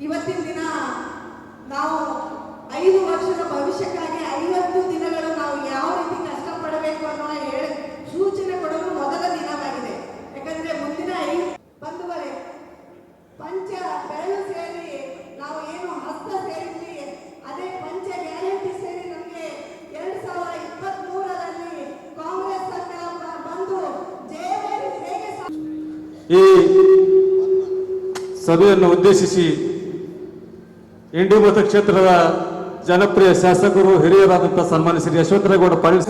ಇವತ್ತಿನ ದಿನ ನಾವು ಐದು ವರ್ಷದ ಭವಿಷ್ಯಕ್ಕಾಗಿ ಐವತ್ತು ದಿನಗಳು ನಾವು ಯಾವ ರೀತಿ ಕಷ್ಟಪಡಬೇಕು ಅನ್ನೋ ಹೇಳಿ ಸೂಚನೆ ಕೊಡಲು ಮೊದಲ ದಿನವಾಗಿದೆ. ಯಾಕಂದ್ರೆ ಮುಂದಿನ ಐದು ಬಂದುವರೆ ಪಂಚ ಬೆರಳು ಸೇರಿ ನಾವು ಏನು ಹಸ್ತ ಸೇರಿದ್ವಿ, ಅದೇ ಪಂಚ ಗ್ಯಾರಂಟಿ ಸೇರಿ ನಮಗೆ ಎರಡು ಸಾವಿರದ ಇಪ್ಪತ್ತ್ ಮೂರರಲ್ಲಿ ಕಾಂಗ್ರೆಸ್ ಸರ್ಕಾರ ಬಂದು ಜಯ ಹೇಗೆ ಈ ಸಭೆಯನ್ನು ಉದ್ದೇಶಿಸಿ ಇಂಡಿ ಮತಕ್ಷೇತ್ರದ ಜನಪ್ರಿಯ ಶಾಸಕರು ಹಿರಿಯರಾದಂಥ ಸನ್ಮಾನ್ಯ ಶ್ರೀ ಯಶವಂತರೇಗೌಡ ಪಾಟೀಲ್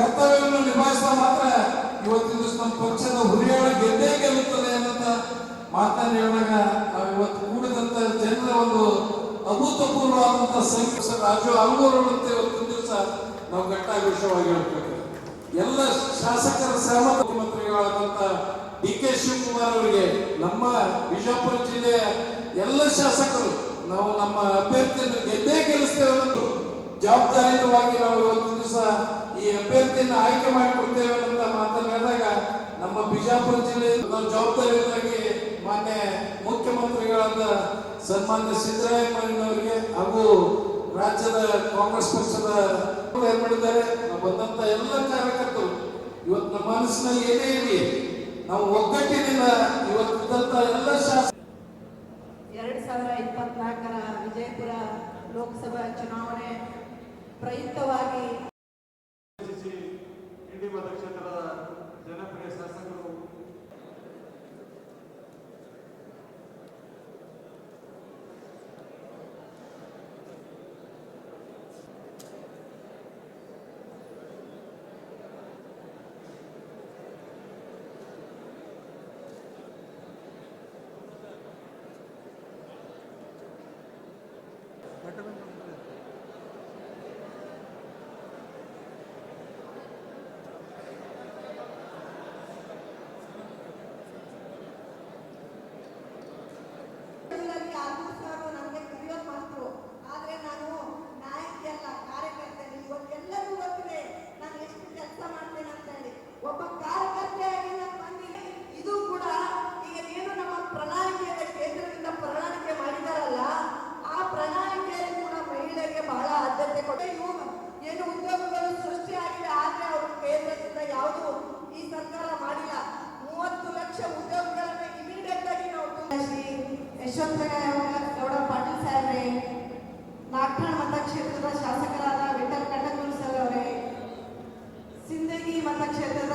ನಾವು ಹೇಳ್ಬೇಕು ಎಲ್ಲ ಶಾಸಕರ ಸಹಮತ ಮುಖ್ಯಮಂತ್ರಿಗಳಾದಂಥ ಡಿ ಕೆ ಶಿವಕುಮಾರ್ ಅವರಿಗೆ ನಮ್ಮ ಬಿಜಾಪುರ ಜಿಲ್ಲೆಯ ಎಲ್ಲ ಶಾಸಕರು ನಾವು ನಮ್ಮ ಅಭ್ಯರ್ಥಿಯನ್ನು ಗೆದ್ದೇ ಗೆಲ್ಲಿಸ್ತೇವೆ ಅನ್ನೋದು ಜವಾಬ್ದಾರಿಯುತವಾಗಿ ನಾವು ಒಂದು ದಿವಸ ಈ ಅಭ್ಯರ್ಥಿಯನ್ನು ಆಯ್ಕೆ ಮಾಡಿಕೊಡ್ತೇವೆ ಅಂತ ಮಾತನಾಡಿದಾಗ ನಮ್ಮ ಬಿಜಾಪುರ ಜಿಲ್ಲೆ ನಾವು ಜವಾಬ್ದಾರಿಯುತವಾಗಿ ಮಾನ್ಯ ಮುಖ್ಯಮಂತ್ರಿಗಳಾದ ಸನ್ಮಾನ್ಯ ಸಿದ್ದರಾಮಯ್ಯನವರಿಗೆ ಹಾಗೂ ರಾಜ್ಯದ ಕಾಂಗ್ರೆಸ್ ಪಕ್ಷದ ಏರ್ಪಡಿದ್ದಾರೆ. ನಾವು ಬಂದಂತ ಎಲ್ಲ ಕಾರ್ಯಕರ್ತರು, ಇವತ್ತು ನಮ್ಮ ಮನಸ್ಸಿನಲ್ಲಿ ಏನೇ ಇರಲಿ, ನಾವು ಒಗ್ಗಟ್ಟಿನಿಂದ ಇವತ್ತಿದ್ದಂತ ಎಲ್ಲ ಶಾಸಕ ಎರಡ್ ಸಾವಿರದ ಇಪ್ಪತ್ನಾಲ್ಕರ ವಿಜಯಪುರ ಲೋಕಸಭಾ ಚುನಾವಣೆ ಪ್ರಯುಕ್ತವಾಗಿ ನಾಗ್ಠಾಣ ಮತಕ್ಷೇತ್ರದ ಶಾಸಕರಾದ ವಿಠಲ್ ಕಟಕೂರ್ ಸರ್ ಅವರೇ ಸಿಂದಗಿ ಮತಕ್ಷೇತ್ರದ